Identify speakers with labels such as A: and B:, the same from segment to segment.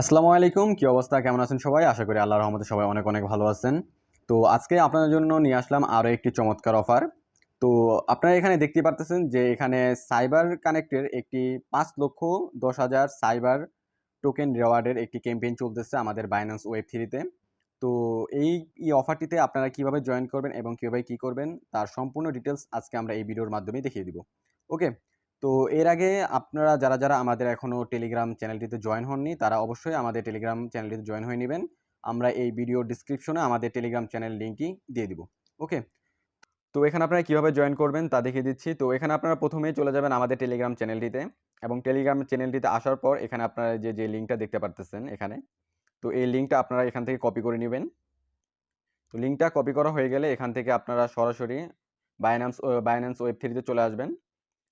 A: আসসালামু আলাইকুম, কি অবস্থা? কেমন আছেন সবাই? আশা করি আল্লাহর রহমতে সবাই অনেক অনেক ভালো আছেন। তো আজকে আপনাদের জন্য নিয়ে আসলাম আরও একটি চমৎকার অফার তো আপনারা এখানে দেখতে পারতেছেন যে এখানে সাইবার কানেক্টের একটি পাঁচ লক্ষ দশ হাজার সাইবার টোকেন রিওয়ার্ডের একটি ক্যাম্পেইন চলতেছে আমাদের বাইন্যান্স ওয়েব থ্রিতে তো। এই এই অফারটিতে আপনারা কীভাবে জয়েন করবেন এবং কীভাবে কি করবেন, তার সম্পূর্ণ ডিটেলস আজকে আমরা এই ভিডিওর মাধ্যমে দেখিয়ে দিব। ওকে তো এর আগে আপনারা যারা যারা আমাদের এখনও টেলিগ্রাম চ্যানেলটিতে জয়েন হননি, তারা অবশ্যই আমাদের টেলিগ্রাম চ্যানেলটিতে জয়েন হয়ে নেবেন। আমরা এই ভিডিও ডিসক্রিপশনে আমাদের টেলিগ্রাম চ্যানেল লিঙ্কই দিয়ে দিব। ওকে তো এখানে আপনারা কীভাবে জয়েন করবেন তা দেখিয়ে দিচ্ছি। তো এখানে আপনারা প্রথমেই চলে যাবেন আমাদের টেলিগ্রাম চ্যানেলটিতে এবং টেলিগ্রাম চ্যানেলটিতে আসার পর এখানে আপনারা যে যে লিঙ্কটা দেখতে পারতেছেন এখানে, তো এই লিঙ্কটা আপনারা এখান থেকে কপি করে নেবেন। তো লিঙ্কটা কপি করা হয়ে গেলে এখান থেকে আপনারা সরাসরি বাইন্যান্স বাইন্যান্স ওয়েব থ্রিতে চলে আসবেন।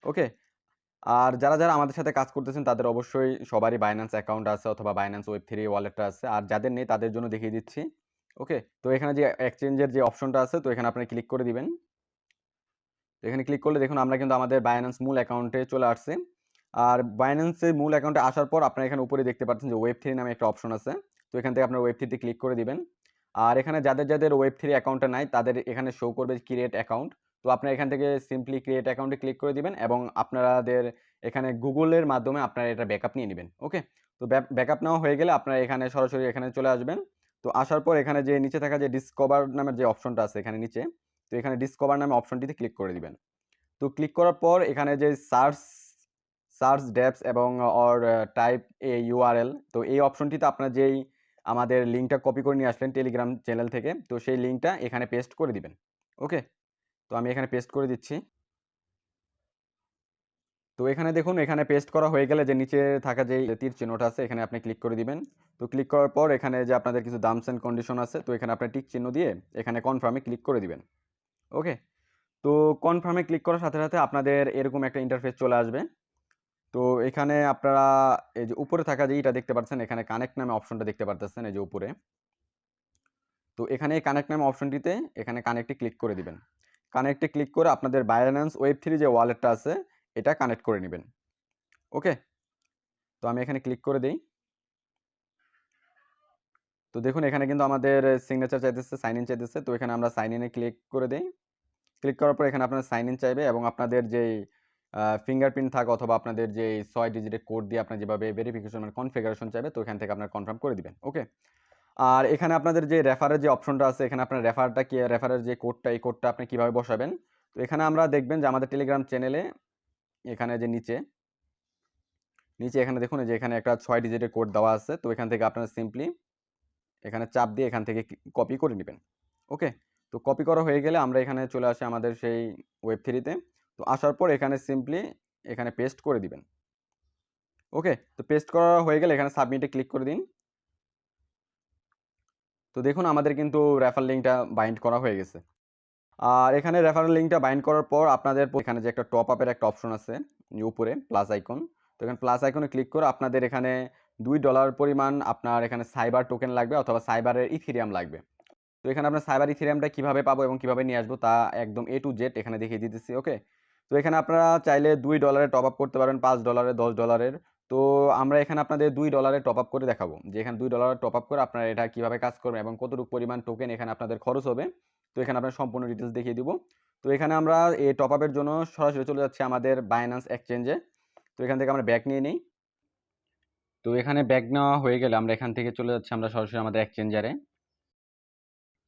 A: ওকে আর যারা যারা আমাদের সাথে কাজ করতেছেন, তাদের অবশ্যই সবারই বাইন্যান্স অ্যাকাউন্ট আছে অথবা বাইন্যান্স ওয়েব থ্রি ওয়ালেটটা আছে। আর যাদের নেই, তাদের জন্য দেখিয়ে দিচ্ছি। ওকে তো এখানে যে এক্সচেঞ্জের যে অপশনটা আছে, তো এখানে আপনি ক্লিক করে দিবেন। এখানে ক্লিক করলে দেখুন, আমরা কিন্তু আমাদের বাইন্যান্স মূল অ্যাকাউন্টে চলে আসছে। আর বাইন্যান্সের মূল অ্যাকাউন্টে আসার পর আপনারা এখানে উপরে দেখতে পাচ্ছেন যে ওয়েব থ্রি নামে একটা অপশন আছে। তো এখান থেকে আপনার ওয়েব থ্রিতে ক্লিক করে দিবেন। আর এখানে যাদের যাদের ওয়েব থ্রি অ্যাকাউন্টটা নাই, তাদের এখানে শো করবে ক্রিয়েট অ্যাকাউন্ট তো আপনারা এখান থেকে সিম্পলি ক্রিয়েট অ্যাকাউন্টে ক্লিক করে দিবেন এবং আপনাদের এখানে গুগলের মাধ্যমে আপনারা এটা ব্যাকআপ নিয়ে নেবেন ওকে তো ব্যাকআপ নেওয়া হয়ে গেলে আপনারা এখানে সরাসরি এখানে চলে আসবেন। তো আসার পর এখানে যে নিচে থাকা যে ডিসকভার নামের যে অপশনটা আছে এখানে নিচে, তো এখানে ডিসকভার নামে অপশনটিতে ক্লিক করে দিবেন। তো ক্লিক করার পর এখানে যে সার্চ সার্চ ডেপস এবং অর টাইপ এ ইউআরএল তো এই অপশনটিতে আপনার যেই আমাদের লিঙ্কটা কপি করে নিয়ে আসলেন টেলিগ্রাম চ্যানেল থেকে, তো সেই লিঙ্কটা এখানে পেস্ট করে দিবেন ওকে তো আমি এখানে পেস্ট করে দিচ্ছি। তো এখানে দেখুন, এখানে পেস্ট করা হয়ে গেলে যে নিচে থাকা যে তীর চিহ্নটা আছে, এখানে আপনি ক্লিক করে দিবেন। তো ক্লিক করার পর এখানে যে আপনাদের কিছু দামস অ্যান্ড কন্ডিশন আছে, তো এখানে আপনি টিক চিহ্ন দিয়ে এখানে কনফার্মে ক্লিক করে দিবেন। ওকে তো কনফার্মে ক্লিক করার সাথে সাথে আপনাদের এরকম একটা ইন্টারফেস চলে আসবে। তো এখানে আপনারা এই যে উপরে থাকা যে এটা দেখতে পাচ্ছেন, এখানে কানেক্ট নামে অপশনটা দেখতে পারতেছেন এই যে উপরে। তো এখানে কানেক্ট নামে অপশনটিতে এখানে কানেক্টে ক্লিক করে দিবেন। কানেক্টে ক্লিক করে আপনাদের বাইন্যান্স ওয়েব থ্রি যে ওয়ালেটটা আছে, এটা কানেক্ট করে নেবেন। ওকে তো আমি এখানে ক্লিক করে দিই। তো দেখুন, এখানে কিন্তু আমাদের সিগনেচার চাইতেছে সাইন ইন চাইতেছে। তো এখানে আমরা সাইন ইনে ক্লিক করে দিই। ক্লিক করার পর এখানে আপনার সাইন ইন চাইবে এবং আপনাদের যেই ফিঙ্গারপ্রিন্ট থাক অথবা আপনাদের যে ছয় ডিজিটের কোড দিয়ে আপনার যেভাবে ভেরিফিকেশন মানে কনফিগারেশন চাইবে, তো এখান থেকে আপনার কনফার্ম করে দিবেন। ওকে আর এখানে আপনাদের যে রেফারের যে অপশনটা আছে, এখানে আপনার রেফারটা কি রেফারের যে কোডটা এই কোডটা আপনি কীভাবে বসাবেন? তো এখানে আমরা দেখবেন যে আমাদের টেলিগ্রাম চ্যানেলে এখানে যে নিচে নিচে এখানে দেখুন যে এখানে একটা ছয় ডিজিটের কোড দেওয়া আছে, তো এখান থেকে আপনারা সিম্পলি এখানে চাপ দিয়ে এখান থেকে কপি করে নেবেন। ওকে তো কপি করা হয়ে গেলে আমরা এখানে চলে আসি আমাদের সেই ওয়েব থ্রিতে তো আসার পর এখানে সিম্পলি এখানে পেস্ট করে দিবেন। ওকে তো পেস্ট করা হয়ে গেলে এখানে সাবমিটে ক্লিক করে দিন। তো দেখুন আমাদের কিন্তু রেফার লিঙ্কটা বাইন্ড করা হয়ে গেছে। আর এখানে রেফারেল লিঙ্কটা বাইন্ড করার পর আপনাদের এখানে যে একটা টপ আপের একটা অপশন আছে উপরে প্লাস আইকন তো এখানে প্লাস আইকনে ক্লিক করে আপনাদের এখানে দুই ডলার পরিমাণ আপনার এখানে সাইবার টোকেন লাগবে অথবা সাইবারের ইথিরিয়াম লাগবে। তো এখানে আপনার সাইবার ইথিরিয়ামটা কীভাবে পাবো এবং কীভাবে নিয়ে আসব তা একদম এ টু জেড এখানে দেখিয়ে দিতেছি ওকে তো এখানে আপনারা চাইলে দুই ডলারে টপ আপ করতে পারেন, পাঁচ ডলারে দশ ডলারের তো আমরা এখানে আপনাদের দুই ডলারে টপ আপ করে দেখাবো। যে এখানে দুই ডলারে টপ আপ করে আপনারা এটা কীভাবে কাজ করবেন এবং কতটুকু পরিমাণ টোকেন এখানে আপনাদের খরচ হবে, তো এখানে আপনার সম্পূর্ণ ডিটেলস দেখিয়ে দিব। তো এখানে আমরা এই টপ আপের জন্য সরাসরি চলে যাচ্ছি আমাদের বাইন্যান্স এক্সচেঞ্জে তো এখান থেকে আমরা ব্যাগ নিয়ে নিই। তো এখানে ব্যাগ নেওয়া হয়ে গেলে আমরা এখান থেকে চলে যাচ্ছি আমরা সরাসরি আমাদের এক্সচেঞ্জারে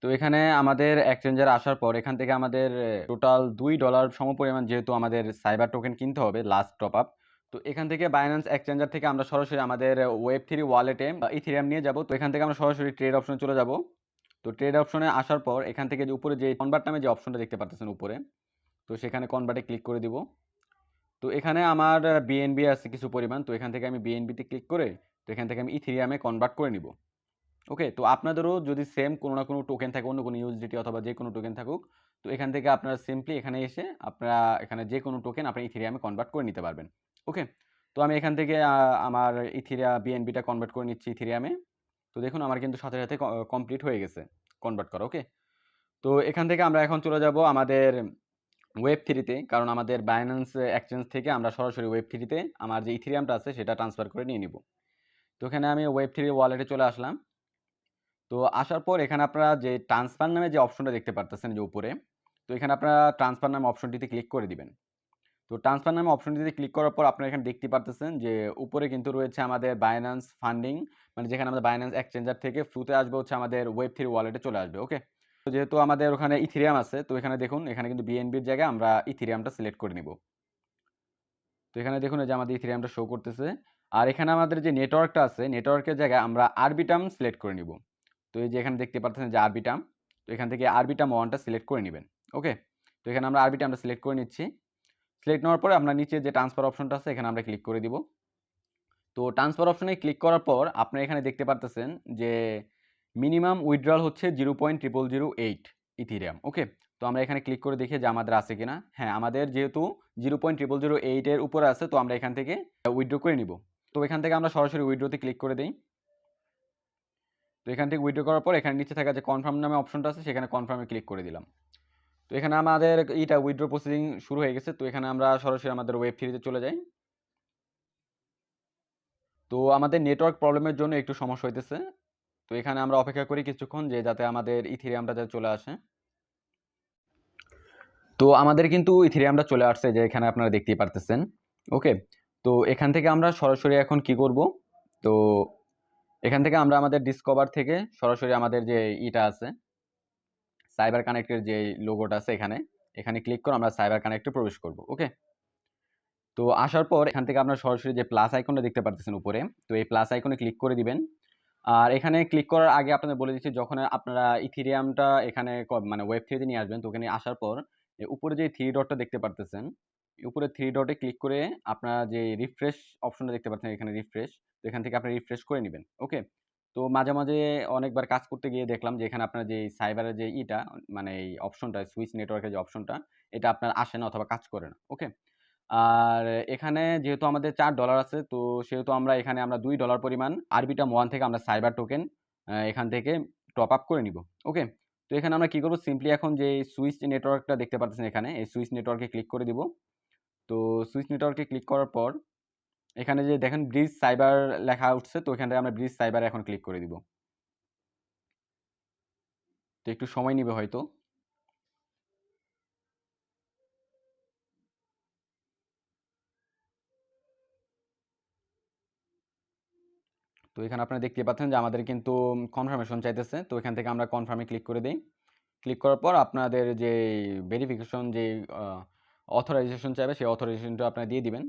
A: তো এখানে আমাদের এক্সচেঞ্জারে আসার পর এখান থেকে আমাদের টোটাল দুই ডলার সমপরিমাণ যেহেতু আমাদের সাইবার টোকেন কিনতে হবে লাস্ট টপ আপ তো এখান থেকে বাইন্যান্স এক্সচেঞ্জার থেকে আমরা সরাসরি আমাদের ওয়েব থ্রি ওয়ালেটে ইথিরিয়াম নিয়ে যাব। তো এখান থেকে আমরা সরাসরি ট্রেড অপশনে চলে যাব। তো ট্রেড অপশনে আসার পর এখান থেকে যে উপরে যে কনভার্ট নামে যে অপশনটা দেখতে পাচ্ছেন উপরে, তো সেখানে কনভার্টে ক্লিক করে দিব। তো এখানে আমার বিএনবি আছে কিছু পরিমাণ। তো এখান থেকে আমি বিএনবিতে ক্লিক করে, তো এখান থেকে আমি ইথিরিয়ামে কনভার্ট করে নিব। ওকে তো আপনাদেরও যদি সেম কোনো না কোনো টোকেন থাকে, অন্য কোনো ইউএসডিটি অথবা যে কোনো টোকেন থাকুক, তো এখান থেকে আপনারা সিম্পলি এখানে এসে আপনারা এখানে যে কোনো টোকেন আপনি ইথিরিয়ামে কনভার্ট করে নিতে পারবেন। ওকে? তো আমি এখান থেকে আমার ইথিরিয়া বিএনবিটা কনভার্ট করে নিচ্ছি ইথিরিয়ামে। তো দেখুন, আমার কিন্তু সাথে সাথে কমপ্লিট হয়ে গেছে কনভার্ট করা, ওকে? তো এখান থেকে আমরা এখন চলে যাব আমাদের ওয়েব থ্রিতে কারণ আমাদের বাইন্যান্স এক্সচেঞ্জ থেকে আমরা সরাসরি ওয়েব থ্রিতে আমার যে ইথিরিয়ামটা আছে, সেটা ট্রান্সফার করে নিয়ে নিব। তো এখানে আমি ওয়েব থ্রি ওয়ালেটে চলে আসলাম। তো আসার পর এখানে আপনারা যে ট্রান্সফার নামে যে অপশনটা দেখতে পারতেছেন যে উপরে, তো এখানে আপনারা ট্রান্সফার নামে অপশনটিতে ক্লিক করে দিবেন। তো ট্রান্সফার নামে অপশনটিতে ক্লিক করার পর আপনারা এখানে দেখতে পারতেছেন যে উপরে কিন্তু রয়েছে আমাদের বাইন্যান্স ফান্ডিং মানে যেখানে আমাদের বাইন্যান্স এক্সচেঞ্জার থেকে ফ্লুতে আসবে হচ্ছে আমাদের ওয়েব থ্রি ওয়ালেটে চলে আসবে ওকে তো যেহেতু আমাদের ওখানে ইথিরিয়াম আছে, তো এখানে দেখুন, এখানে কিন্তু বিএনবির জায়গায় আমরা ইথিরিয়ামটা সিলেক্ট করে নিব। তো এখানে দেখুন যে আমাদের ইথিরিয়ামটা শো করতেছে। আর এখানে আমাদের যে নেটওয়ার্কটা আছে নেটওয়ার্কের জায়গায় আমরা আরবিটাম সিলেক্ট করে নিব। তো এই যে এখানে দেখতে পাচ্ছেন যে আরবিটাম তো এখান থেকে আরবিটাম ওয়ানটা সিলেক্ট করে নেবেন ওকে তো এখানে আমরা আরবিটামটা সিলেক্ট করে নিচ্ছি। সিলেক্ট নেওয়ার পরে আমরা নিচে যে ট্রান্সফার অপশনটা আছে, এখানে আমরা ক্লিক করে দিব। তো ট্রান্সফার অপশনে ক্লিক করার পর আপনারা এখানে দেখতে পারতেছেন যে মিনিমাম উইথড্রল হচ্ছে zero point triple zero eight Ethereum okay তো আমরা এখানে ক্লিক করে দেখি যে আমাদের আছে কিনা। হ্যাঁ আমাদের যেহেতু জিরো পয়েন্ট ট্রিপল জিরো এইটের উপরে আছে, তো আমরা এখান থেকে উইথড্র করে নিব। তো এখান থেকে আমরা সরাসরি উইথড্রোতে ক্লিক করে দিই। তো এখান থেকে উইথড্র করার পর এখানে নিচে থাকা যে কনফার্ম নামে অপশনটা আছে, সেখানে কনফার্মে ক্লিক করে দিলাম। তো এখানে আমাদের এইটা উইথড্র প্রসেসিং শুরু হয়ে গেছে। তো এখানে আমরা সরাসরি আমাদের ওয়েব থ্রিতে চলে যাই। তো আমাদের নেটওয়ার্ক প্রবলেমের জন্য একটু সমস্যা হইতেছে। তো এখানে আমরা অপেক্ষা করি কিছুক্ষণ যে যাতে আমাদের ইথিরিয়ামটা যাতে চলে আসে। তো আমাদের কিন্তু ইথিরিয়ামটা চলে আসছে যে এখানে আপনারা দেখতেই পারতেছেন। ওকে? তো এখান থেকে আমরা সরাসরি এখন কি করব? তো এখান থেকে আমরা আমাদের ডিসকভার থেকে সরাসরি আমাদের যে ইটা আছে সাইবার কানেক্টের যে লোগোটা আছে এখানে এখানে ক্লিক করে আমরা সাইবার কানেক্টে প্রবেশ করব ওকে তো আসার পর এখান থেকে আপনার সরাসরি যে প্লাস আইকনটা দেখতে পারতেছেন উপরে, তো এই প্লাস আইকনে ক্লিক করে দিবেন। আর এখানে ক্লিক করার আগে আপনাদের বলে দিচ্ছি, যখন আপনারা ইথিরিয়ামটা এখানে মানে ওয়েব থ্রিতে নিয়ে আসবেন, তো ওখানে আসার পর উপরে যে থ্রি ডটটা দেখতে পারতেছেন উপরে থ্রি ডটে ক্লিক করে আপনারা যে রিফ্রেশ অপশনটা দেখতে পাচ্ছেন এখানে রিফ্রেশ তো এখান থেকে আপনি রিফ্রেশ করে নেবেন ওকে তো মাঝে মাঝে অনেকবার কাজ করতে গিয়ে দেখলাম যে, এখানে আপনার যে সাইবারের যে ইটা মানে এই অপশনটা সুইচ নেটওয়ার্কের যে অপশনটা এটা আপনার আসে না অথবা কাজ করে না ওকে আর এখানে যেহেতু আমাদের চার ডলার আছে, তো সেহেতু আমরা এখানে আমরা দুই ডলার পরিমাণ আরবিটা ওয়ান থেকে আমরা সাইবার টোকেন এখান থেকে টপ আপ করে নিব ওকে তো এখানে আমরা কী করব? সিম্পলি এখন যে সুইচ নেটওয়ার্কটা দেখতে পাচ্ছেন এখানে, এই সুইচ নেটওয়ার্কে ক্লিক করে দিব। তো সুইচ নেটওয়ার্কে ক্লিক করার পর এখানে যে দেখেন ব্রিজ সাইবার লেখা উঠছে, তো এখান থেকে আমরা ব্রিজ সাইবার এখন ক্লিক করে দিব। তো একটু সময় নিবে হয়তো। তো এখানে আপনারা দেখতে পাচ্ছেন যে আমাদের কিন্তু কনফার্মেশন চাইতেছে। তো এখান থেকে আমরা কনফার্মে ক্লিক করে দিই। ক্লিক করার পর আপনাদের যে ভেরিফিকেশন যে অথরাইজেশন চাইবে, সেই অথরাইজেশনটা আপনারা দিয়ে দিবেন।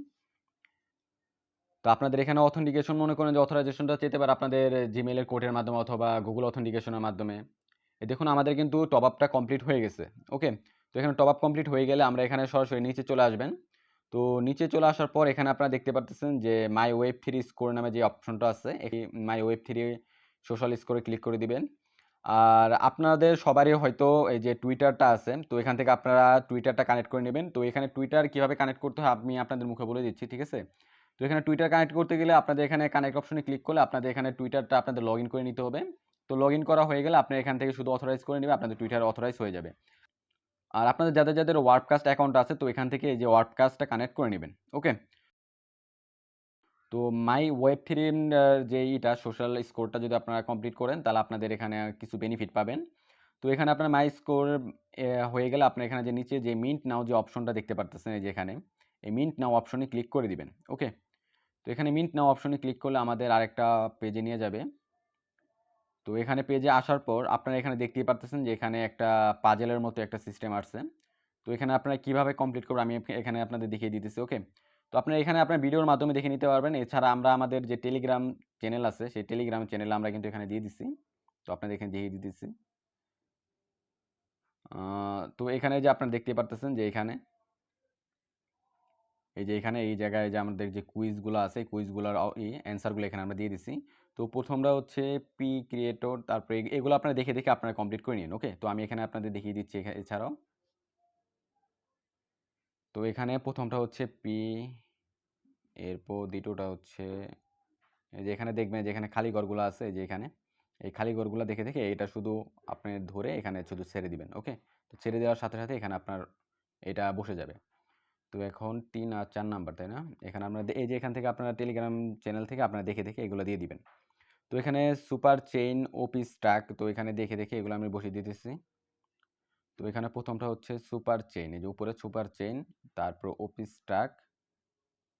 A: তো আপনাদের এখানে অথেন্টিকেশন মনে করেন যে অথরাইজেশনটা চেতে পারে আপনাদের জিমেলের কোডের মাধ্যমে অথবা গুগল অথেন্টিকেশনের মাধ্যমে। দেখুন, আমাদের কিন্তু টপ আপটা কমপ্লিট হয়ে গেছে ওকে তো এখানে টপ আপ কমপ্লিট হয়ে গেলে আমরা এখানে সরাসরি নিচে চলে আসবেন। তো নিচে চলে আসার পর এখানে আপনারা দেখতে পাচ্ছেন যে মাই ওয়েব থ্রি স্কোর নামে যে অপশনটা আছে, এই মাই ওয়েব থ্রি সোশ্যাল স্কোরে ক্লিক করে দিবেন। আর আপনাদের সবারই হয়তো এই যে টুইটারটা আছে, তো এখান থেকে আপনারা টুইটারটা কানেক্ট করে নেবেন। তো এখানে টুইটার কীভাবে কানেক্ট করতে হয় আমি আপনাদের মুখে বলে দিচ্ছি, ঠিক আছে? তো এখানে টুইটার কানেক্ট করতে গেলে আপনাদের এখানে কানেক্ট অপশনে ক্লিক করলে আপনাদের এখানে টুইটারটা আপনাদের লগ করে নিতে হবে। তো লগ করা হয়ে গেলে আপনি এখান থেকে শুধু অথরাইজ করে নেবে, আপনাদের টুইটার অথরাইজ হয়ে যাবে। আর আপনাদের যাদের যাদের ওয়ার্ডকাস্ট অ্যাকাউন্ট আছে, তো এখান থেকে এই যে ওয়ার্ডকাস্টটা কানেক্ট করে নেবেন ওকে তো মাই ওয়েব থ্রির যে ইটা সোশ্যাল স্কোরটা যদি আপনারা কমপ্লিট করেন, তাহলে আপনাদের এখানে কিছু বেনিফিট পাবেন। তো এখানে আপনার মাই স্কোর হয়ে গেলে আপনার এখানে যে নিচে যে মিন্ট নাও যে অপশনটা দেখতে পারতেছেন, এই যে এখানে, এই মিন্ট নাও অপশনে ক্লিক করে দিবেন ওকে তো এখানে মিন্ট নাও অপশনে ক্লিক করলে আমাদের আরেকটা পেজে নিয়ে যাবে। তো এখানে পেজে আসার পর আপনারা এখানে দেখতেই পারতেছেন যে এখানে একটা পাজেলের মতো একটা সিস্টেম আসছে। তো এখানে আপনারা কীভাবে কমপ্লিট করব আমি এখানে আপনাদের দেখিয়ে দিতেছি ওকে তো আপনারা এখানে আপনার ভিডিওর মাধ্যমে দেখে নিতে পারবেন। এছাড়া আমরা আমাদের যে টেলিগ্রাম চ্যানেল আছে, সেই টেলিগ্রাম চ্যানেল আমরা কিন্তু এখানে দিয়ে দিচ্ছি তো আপনাদের এখানে দিয়ে দিতেছি। তো এখানে যে আপনারা দেখতে পারতেছেন যে এখানে এই যে এখানে এই জায়গায় যে আমাদের যে কুইজগুলো আছে কুইজগুলোর অ্যান্সারগুলো এখানে আমরা দিয়ে দিচ্ছি তো প্রথমটা হচ্ছে পি ক্রিয়েটর তারপরে এগুলো আপনারা দেখে দেখে আপনারা কমপ্লিট করে নিন ওকে তো আমি এখানে আপনাদের দেখিয়ে দিচ্ছি এছাড়াও। তো এখানে প্রথমটা হচ্ছে পি এরপর দ্বিতীয়টা হচ্ছে যে এখানে দেখবেন যে এখানে খালি ঘরগুলো আছে যে এখানে। এই খালি ঘরগুলো দেখে দেখে এটা শুধু আপনি ধরে এখানে শুধু ছেড়ে দিবেন ওকে তো ছেড়ে দেওয়ার সাথে সাথে এখানে আপনার এটা বসে যাবে। তো এখন তিন আর চার নাম্বার, তাই না? এখানে আমরা এই যে এখান থেকে আপনারা টেলিগ্রাম চ্যানেল থেকে আপনারা দেখে দেখে এগুলো দিয়ে দিবেন। তো এখানে সুপার চেইন ওপি স্টাক তো এখানে দেখে দেখে এগুলো আমি বসিয়ে দিতেছি। তো এখানে প্রথমটা হচ্ছে সুপার চেইন এই যে উপরে সুপার চেইন তারপর ওপি স্টাক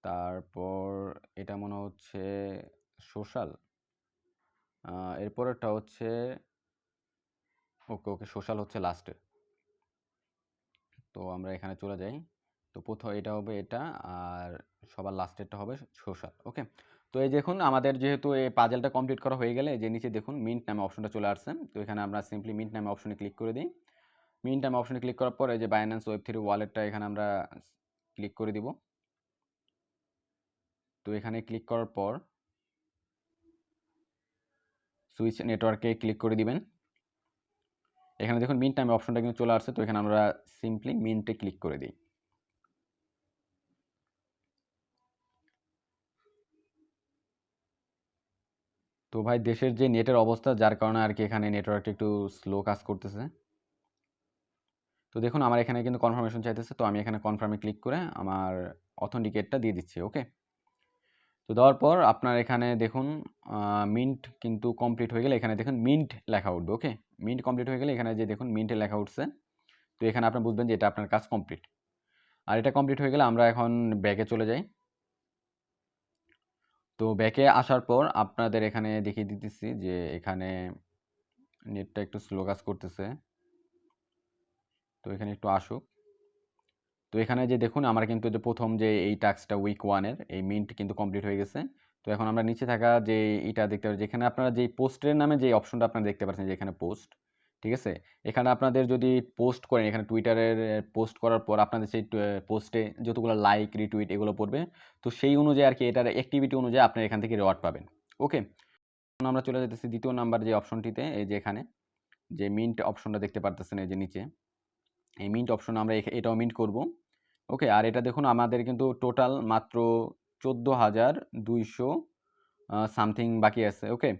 A: তারপর এটা মনে হচ্ছে সোশ্যাল এরপরেরটা হচ্ছে, ওকে ওকে সোশ্যাল হচ্ছে লাস্টে তো আমরা এখানে চলে যাই। তো প্রথম এটা হবে এটা আর সবার লাস্টেরটা হবে সোশ্যাল ওকে তো এই দেখুন আমাদের যেহেতু এই পাজেলটা কমপ্লিট করা হয়ে গেলে যে নিচে দেখুন মিন্ট নামে অপশনটা চলে আসছে। তো এখানে আমরা সিম্পলি মিন্ট নামে অপশনে ক্লিক করে দিই। মিন্ট নামে অপশনে ক্লিক করার পরে যে বাইন্যান্স ওয়েব থ্রি ওয়ালেটটা এখানে আমরা ক্লিক করে দিব। তো এখানে ক্লিক করার পর সুইচ নেটওয়ার্কে ক্লিক করে দিবেন। এখানে দেখুন মিন্ট নামে অপশনটা কিন্তু চলে আসছে। তো এখানে আমরা সিম্পলি মিন্টে ক্লিক করে দিই। তো ভাই দেশের যে নেটের অবস্থা, যার কারণে আর কি এখানে নেটওয়ার্কটা একটু স্লো কাজ করতেছে। তো দেখুন, আমার এখানে কিন্তু কনফার্মেশন চাইতেছে, তো আমি এখানে কনফার্মে ক্লিক করে আমার অথেন্টিকেটটা দিয়ে দিচ্ছি ওকে তো দেওয়ার পর আপনার এখানে দেখুন মিন্ট কিন্তু কমপ্লিট হয়ে গেলে এখানে দেখুন মিন্ট লেখা উঠবে ওকে মিন্ট কমপ্লিট হয়ে গেলে এখানে যে দেখুন মিন্টে লেখা উঠছে। তো এখানে আপনি বুঝবেন যে এটা আপনার কাজ কমপ্লিট আর এটা কমপ্লিট হয়ে গেলে আমরা এখন ব্যাগে চলে যাই। তো ব্যাকে আসার পর আপনাদের এখানে দেখিয়ে দিতেছি যে, এখানে নেটটা একটু স্লো কাজ করতেছে। তো এখানে একটু আসুক। তো এখানে যে দেখুন, আমার কিন্তু যে প্রথম যে এই টাস্কটা উইক ওয়ানের এই মিন্ট কিন্তু কমপ্লিট হয়ে গেছে। তো এখন আমরা নিচে থাকা যে এটা দেখতে পাচ্ছি, যেখানে আপনারা যে পোস্টের নামে যে অপশনটা আপনারা দেখতে পাচ্ছেন যে এখানে পোস্ট ঠিক আছে? এখানে আপনাদের যদি পোস্ট করেন, এখানে টুইটারের পোস্ট করার পর আপনাদের সেই পোস্টে যতগুলো লাইক রিটুইট এগুলো পড়বে, তো সেই অনুযায়ী আর কি এটার অ্যাক্টিভিটি অনুযায়ী আপনি এখান থেকে রিওয়ার্ড পাবেন। ওকে আমরা চলে যেতেছি দ্বিতীয় নাম্বার যে অপশনটিতে এই যে এখানে, যে মিন্ট অপশনটা দেখতে পারতেছেন এই যে নিচে। এই মিন্ট অপশন আমরা এটাও মিন্ট করব। ওকে আর এটা দেখুন, আমাদের কিন্তু টোটাল মাত্র চোদ্দ হাজার দুইশো সামথিং বাকি আছে। ওকে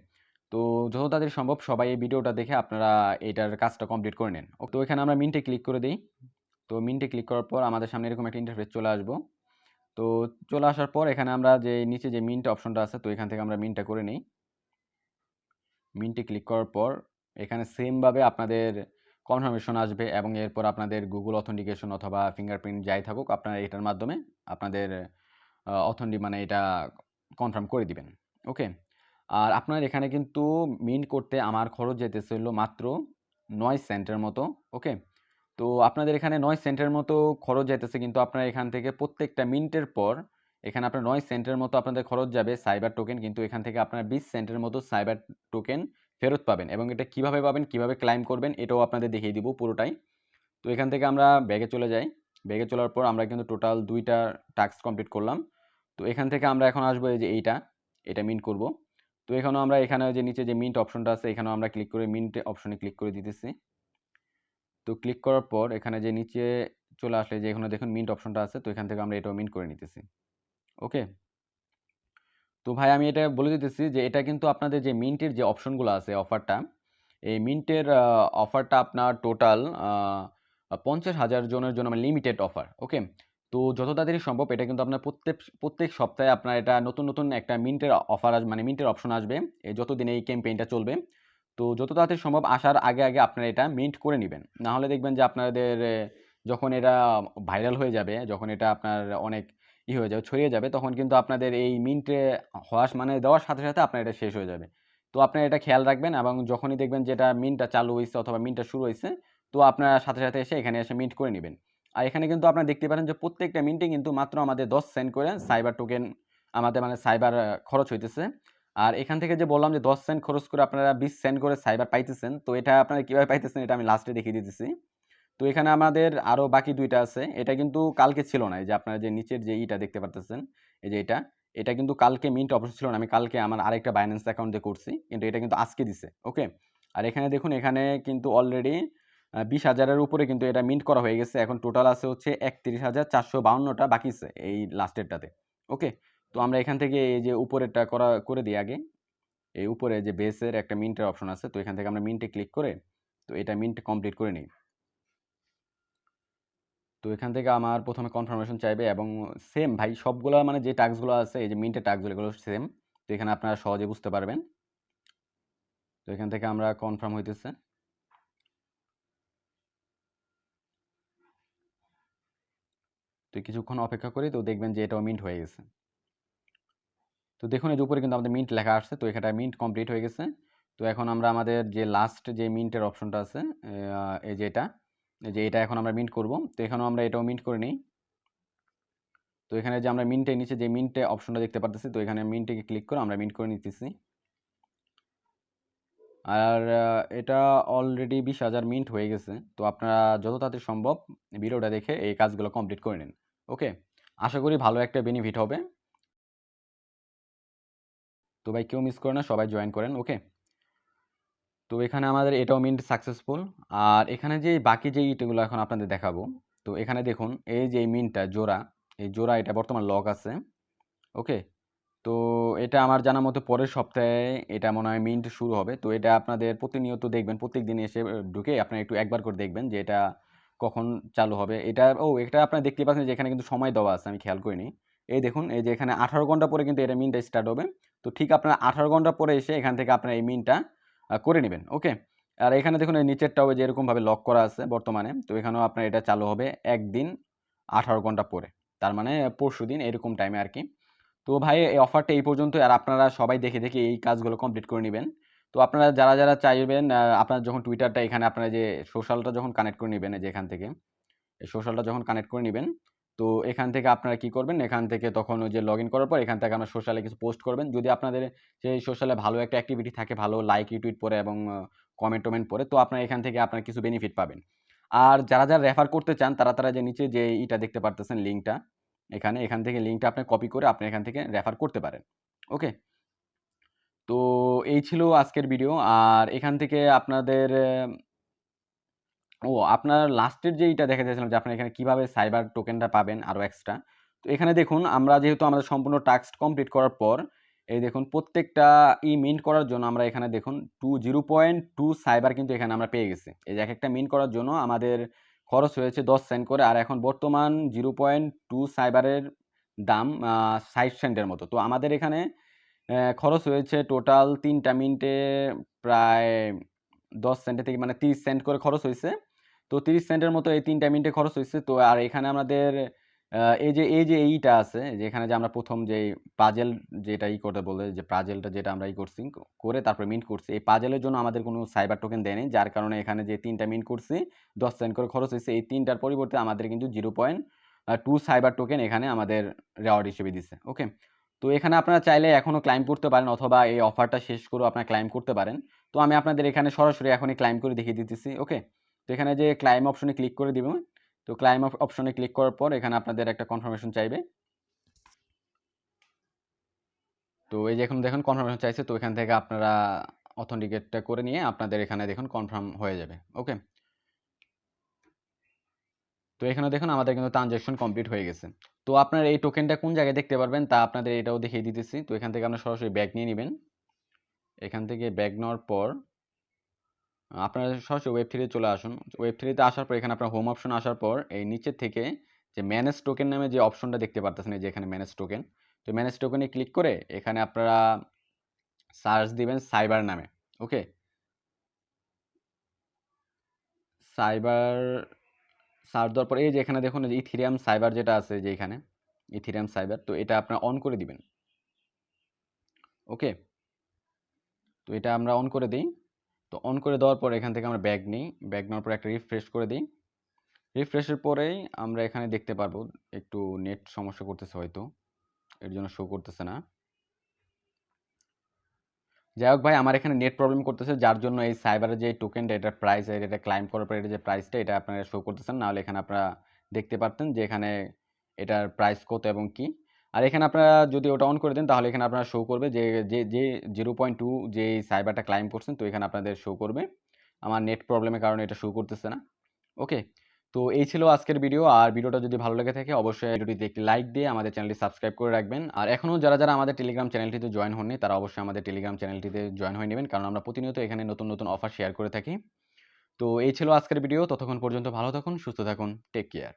A: তো যত তাদের সম্ভব সবাই এই ভিডিওটা দেখে আপনারা এটার কাজটা কমপ্লিট করে নেন। তো এখানে আমরা মিন্টে ক্লিক করে দিই। তো মিন্টে ক্লিক করার পর আমাদের সামনে এরকম একটা ইন্টারফেস চলে আসব। তো চলে আসার পর এখানে আমরা যে নিচে যে মিন্ট অপশনটা আছে, তো এখান থেকে আমরা মিন্টটা করে নিই। মিন্টে ক্লিক করার পর এখানে সেমভাবে আপনাদের কনফার্মেশন আসবে এবং এরপর আপনাদের গুগল অথেন্টিকেশন অথবা ফিঙ্গারপ্রিন্ট যাই থাকুক, আপনারা এটার মাধ্যমে আপনাদের অথেন্টি মানে এটা কনফার্ম করে দিবেন। ওকে আর আপনার এখানে কিন্তু মিন্ট করতে আমার খরচ যেতেছিল মাত্র নয় সেন্টের মতো ওকে তো আপনাদের এখানে নয় সেন্টের মতো খরচ যেতেছে কিন্তু আপনার এখান থেকে প্রত্যেকটা মিনিটের পর এখানে আপনার নয় সেন্টের মতো আপনাদের খরচ যাবে সাইবার টোকেন কিন্তু এখান থেকে আপনার বিশ সেন্টের মতো সাইবার টোকেন ফেরত পাবেন এবং এটা কীভাবে পাবেন, কীভাবে ক্লাইম করবেন এটাও আপনাদের দেখিয়ে দিব পুরোটাই। তো এখান থেকে আমরা ব্যাগে চলে যাই। ব্যাগে চলার পর আমরা কিন্তু টোটাল দুইটা টাস্ক কমপ্লিট করলাম। তো এখান থেকে আমরা এখন আসব এই যে এইটা, এটা মিন্ট করব। তো এখানেও আমরা এখানে যে নিচে যে মিন্ট অপশনটা আছে, এখানেও আমরা ক্লিক করে মিন্ট অপশনে ক্লিক করে দিতেছি। তো ক্লিক করার পর এখানে যে নিচে চলে আসলে যে এখানে দেখুন মিন্ট অপশনটা আছে, তো এখান থেকে আমরা এটাও মিন্ট করে নিতেছি। ওকে তো ভাই আমি এটা বলে দিতেছি যে এটা কিন্তু আপনাদের যে মিন্টের যে অপশনগুলো আছে অফারটা এই মিন্টের অফারটা আপনার টোটাল পঞ্চাশ হাজার জনের জন্য মানে লিমিটেড অফার ওকে তো যত তাড়াতাড়ি সম্ভব এটা কিন্তু আপনার প্রত্যেক প্রত্যেক সপ্তাহে আপনার এটা নতুন নতুন একটা মিন্টের অফার আসবে মানে মিন্টের অপশন আসবে। এই যতদিন এই ক্যাম্পেইনটা চলবে। তো যত তাড়াতাড়ি সম্ভব আসার আগে আগে আপনারা এটা মিন্ট করে নেবেন। না হলে দেখবেন যে আপনাদের যখন এটা ভাইরাল হয়ে যাবে, যখন এটা আপনার অনেক ই হয়ে যাবে, ছড়িয়ে যাবে, তখন কিন্তু আপনাদের এই মিন্টে হওয়ার মানে দেওয়ার সাথে সাথে আপনার এটা শেষ হয়ে যাবে। তো আপনারা এটা খেয়াল রাখবেন এবং যখনই দেখবেন যে এটা মিন্টটা চালু হয়েছে অথবা মিন্টটা শুরু হয়েছে তো আপনারা সাথে সাথে এসে এখানে এসে মিন্ট করে নেবেন। আর এখানে কিন্তু আপনারা দেখতে পারেন যে প্রত্যেকটা মিন্টে কিন্তু মাত্র আমাদের দশ সেন্ট করে সাইবার টোকেন আমাদের মানে সাইবার খরচ হইতেছে। আর এখান থেকে যে বললাম যে দশ সেন্ট খরচ করে আপনারা বিশ সেন্ট করে সাইবার পাইতেছেন, তো এটা আপনারা কীভাবে পাইতেছেন এটা আমি লাস্টে দেখিয়ে দিতেছি। তো এখানে আমাদের আরও বাকি দুইটা আছে। এটা কিন্তু কালকে ছিল না, এই যে আপনারা যে নিচের যে ইটা দেখতে পারতেছেন, এই যে এটা এটা কিন্তু কালকে মিন্ট অপশন ছিল না, আমি কালকে আমার আরেকটা বাইন্যান্স অ্যাকাউন্টে করছি, কিন্তু এটা কিন্তু আজকে দিছে ওকে আর এখানে দেখুন, এখানে কিন্তু অলরেডি বিশ হাজারের উপরে কিন্তু এটা মিন্ট করা হয়ে গেছে। এখন টোটাল আছে হচ্ছে একত্রিশ হাজার চারশো বাউন্নটা বাকি এই লাস্টেরটাতে ওকে তো আমরা এখান থেকে এই যে উপরেরটা করা, করে দিই আগে। এই উপরে যে বেসের একটা মিন্টের অপশন আছে, তো এখান থেকে আমরা মিন্টে ক্লিক করে, তো এটা মিন্ট কমপ্লিট করে নিই। তো এখান থেকে আমার প্রথমে কনফার্মেশন চাইবে এবং সেম ভাই, সবগুলো মানে যে টাস্কগুলো আছে, এই যে মিন্টের টাস্কগুলো এগুলো সেম তো এখানে আপনারা সহজে বুঝতে পারবেন। তো এখান থেকে আমরা কনফার্ম হইতেছে। তো কিছুক্ষণ অপেক্ষা করি তো দেখবেন যে এটাও মিন্ট হয়ে গেছে। তো দেখুন যে উপরে কিন্তু আমাদের মিন্ট লেখা আসছে, তো এখানটা মিন্ট কমপ্লিট হয়ে গেছে। তো এখন আমরা আমাদের যে লাস্ট যে মিন্টের অপশনটা আছে এই যে এটা যে এটা এখন আমরা মিন্ট করব। তো এখানেও আমরা এটাও মিন্ট করে নিই। তো এখানে যে আমরা মিন্টের নিচে যে মিন্টে অপশনটা দেখতে পারতেছি, তো এখানে মিন্টে ক্লিক করে আমরা মিন্ট করে নিতেছি। আর এটা অলরেডি বিশ হাজার মিন্ট হয়ে গেছে। তো আপনারা যত তাড়াতাড়ি সম্ভব ভিডিওটা দেখে এই কাজগুলো কমপ্লিট করে নিন। ওকে, আশা করি ভালো একটা বেনিফিট হবে। তো ভাই কেউ মিস করে না, সবাই জয়েন করেন, ওকে? তো এখানে আমাদের এটাও মিন্ট সাকসেসফুল আর এখানে যে বাকি যে ইটগুলো এখন আপনাদের দেখাবো, তো এখানে দেখুন, এই যে মিনটা জোড়া, এই জোড়া এটা বর্তমান লক আছে, ওকে? তো এটা আমার জানা মতো পরের সপ্তাহে এটা মনে হয় মিন্ট শুরু হবে, তো এটা আপনাদের প্রতিনিয়ত দেখবেন প্রত্যেক দিন এসে ঢুকে আপনারা একটু একবার করে দেখবেন যে এটা কখন চালু হবে। এটা, ও, এটা আপনারা দেখতে পাচ্ছেন যে এখানে কিন্তু সময় দেওয়া আছে, আমি খেয়াল করিনি। এই দেখুন, এই যে এখানে আঠারো ঘণ্টা পরে কিন্তু এটা মিনটা স্টার্ট হবে। তো ঠিক আপনারা আঠারো ঘণ্টা পরে এসে এখান থেকে আপনারা এই মিনটা করে নেবেন, ওকে? আর এখানে দেখুন, এই নিচেরটাও যে এরকমভাবে লক করা আছে বর্তমানে, তো এখানেও আপনার এটা চালু হবে একদিন আঠারো ঘণ্টা পরে। তার মানে পরশু দিন এরকম টাইমে আর কি। তো ভাই, এই অফারটা এই পর্যন্ত আর আপনারা সবাই দেখে দেখে এই কাজগুলো কমপ্লিট করে নেবেন। তো আপনারা যারা যারা চাইবেন আপনার যখন টুইটারটা এখানে আপনারা যে সোশ্যালটা যখন কানেক্ট করে নেবেন যে এখান থেকে, এই সোশ্যালটা যখন কানেক্ট করে নেবেন, তো এখান থেকে আপনারা কি করবেন? এখান থেকে তখন ওই যে লগ ইন করার পর এখান থেকে আপনার সোশ্যালে কিছু পোস্ট করবেন। যদি আপনাদের সেই সোশ্যালে ভালো একটা অ্যাক্টিভিটি থাকে, ভালো লাইক রিটুইট পরে এবং কমেন্ট টমেন্ট পরে, তো আপনারা এখান থেকে আপনার কিছু বেনিফিট পাবেন। আর যারা যারা রেফার করতে চান, তারা তারা যে নিচে যে ইটা দেখতে পারতেছেন লিঙ্কটা এখানে, এখান থেকে লিঙ্কটা আপনি কপি করে আপনি এখান থেকে রেফার করতে পারেন। ওকে তো এই ছিল আজকের ভিডিও আর এখান থেকে আপনাদের, ও আপনার লাস্টের যে এইটা দেখা যাচ্ছিলাম যে আপনারা এখানে কীভাবে সাইবার টোকেনটা পাবেন আরও এক্সট্রা তো এখানে দেখুন, আমরা যেহেতু আমাদের সম্পূর্ণ টাস্ক কমপ্লিট করার পর, এই দেখুন প্রত্যেকটা ই মিন্ট করার জন্য আমরা এখানে দেখুন two zero point two cyber কিন্তু এখানে আমরা পেয়ে গেছি। এই যে এক একটা মিন্ট করার জন্য আমাদের খরচ হয়েছে দশ সেন্ট করে, আর এখন বর্তমান জিরো পয়েন্ট টু সাইবারের দাম ষাট সেন্টের মতো। তো আমাদের এখানে খরচ হয়েছে টোটাল তিনটা মিনিটে প্রায় দশ সেন্টের থেকে মানে তিরিশ সেন্ট করে খরচ হয়েছে। তো তিরিশ সেন্টের মতো এই তিনটা মিনিটে খরচ হয়েছে। তো আর এখানে আমাদের এই যে এই যে এইটা আছে, যে এখানে যে আমরা প্রথম যে পাজেল যেটা ই করতে বলে, যে পাজেলটা যেটা আমরা ই করছি, করে তারপরে মিন্ট করছি। এই পাজেলের জন্য আমাদের কোনো সাইবার টোকেন দেয়নি, যার কারণে এখানে যে তিনটা মিন্ট করছি, দশ সেন্ট করে খরচ হয়েছে। এই তিনটার পরিবর্তে আমাদের কিন্তু zero point two cyber token এখানে আমাদের রেওয়ার্ড হিসেবে দিছে। ওকে তো এখানে আপনারা চাইলে এখনও ক্লাইম করতে পারেন অথবা এই অফারটা শেষ করেও আপনারা ক্লাইম করতে পারেন। তো আমি আপনাদের এখানে সরাসরি এখনই ক্লাইম করে দেখিয়ে দিতেছি ওকে তো এখানে যে ক্লাইম অপশনে ক্লিক করে দিব তো ক্লাইম অপশনে ক্লিক করার পর এখানে আপনাদের একটা কনফার্মেশন চাইবে। তো এই যে এখন দেখুন কনফার্মেশন চাইছে, তো এখান থেকে আপনারা অথেন্টিকেটটা করে নিয়ে আপনাদের এখানে দেখুন কনফার্ম হয়ে যাবে ওকে তো এখানে দেখুন আমাদের কিন্তু ট্রানজ্যাকশন কমপ্লিট হয়ে গেছে। তো আপনার এই টোকেনটা কোন জায়গায় দেখতে পারবেন তা আপনাদের এটাও দেখিয়ে দিতেছি। তো এখান থেকে আপনার সরাসরি ব্যাগ নিয়ে নেবেন। এখান থেকে ব্যাগ নেওয়ার পর আপনারা সরাসরি ওয়েব থ্রিতে চলে আসুন। ওয়েব থ্রিতে আসার পর এখানে আপনার হোম অপশন আসার পর এই নিচের থেকে যে ম্যানেজ টোকেন নামে যে অপশনটা দেখতে পারতেছেন, এই যে এখানে ম্যানেজ টোকেন তো ম্যানেজ টোকেনে ক্লিক করে এখানে আপনারা সার্চ দিবেন সাইবার নামে ওকে সাইবার সার্চ দেওয়ার পর, এই যে এখানে দেখুন ইথিরিয়াম সাইবার যেটা আছে, যে এখানে ইথিরিয়াম সাইবার তো এটা আপনারা অন করে দিবেন। ওকে তো এটা আমরা অন করে দিই। তো অন করে দেওয়ার পর এখান থেকে আমরা ব্যাগ নিই। ব্যাগ নেওয়ার পর একটা রিফ্রেশ করে দিই। রিফ্রেশের পরেই আমরা এখানে দেখতে পারব, একটু নেট সমস্যা করতেছে হয়তো। এর জন্য শো করতেছে না। যাই হোক ভাই, আমার এখানে নেট প্রবলেম করতেছে, যার জন্য এই সাইবারের যে টোকেনটা এটার প্রাইস এটা ক্লাইম করার পর এটা যে প্রাইসটা এটা আপনারা শো করতেছেন। নাহলে এখানে আপনারা দেখতে পারতেন যে এখানে এটার প্রাইস কত এবং কি। আর এখানে আপনারা যদি ওটা অন করে দেন, তাহলে এখানে আপনারা শো করবে যে যে যে জিরো পয়েন্ট টু যে সাইবারটা ক্লাইম করছেন, তো এখানে আপনাদের শো করবে। আমার নেট প্রবলেমের কারণে এটা শো করতেছে না। ওকে তো এই ছিল আজকের ভিডিও আর ভিডিওটা যদি ভালো লেগে থাকে, অবশ্যই ভিডিওটিতে একটি লাইক দিয়ে আমাদের চ্যানেলটি সাবস্ক্রাইব করে রাখবেন। আর এখনও যারা যারা আমাদের টেলিগ্রাম চ্যানেলটিতে জয়েন হননি, তারা অবশ্যই আমাদের টেলিগ্রাম চ্যানেলটিতে জয়েন হয়ে নেবেন। কারণ আমরা প্রতিনিয়ত এখানে নতুন নতুন অফার শেয়ার করে থাকি। তো এই ছিল আজকের ভিডিও ততক্ষণ পর্যন্ত ভালো থাকুন, সুস্থ থাকুন। Take care